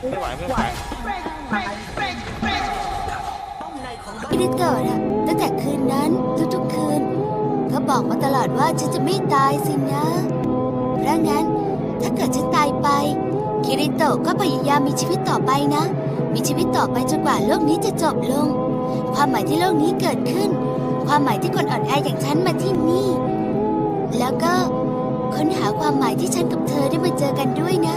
ไม่ไหวไม่ไหวไม่ได้เกิดอะตั้งแต่คืนนั้นทุกๆคืนเขาบอกมาตลอดว่าฉันจะไม่ตายสินะ เพราะงั้นถ้าเกิดฉันตายไป คิริโตะก็พยายามมีชีวิตต่อไปนะ มีชีวิตต่อไปจนกว่าโลกนี้จะจบลง ความหมายที่โลกนี้เกิดขึ้น ความหมายที่คนอ่อนแออย่างฉันมาที่นี่ แล้วก็ค้นหาความหมายที่ฉันกับเธอได้มาเจอกันด้วยนะ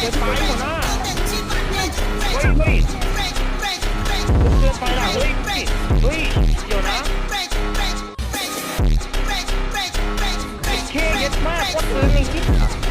เกินไปหัวหน้าเฮ้ยเฮ้ยเกินไปนะเฮ้ยเฮ้ยเดี๋ยวนะเคเย็ดมากว่าปืนในคลิป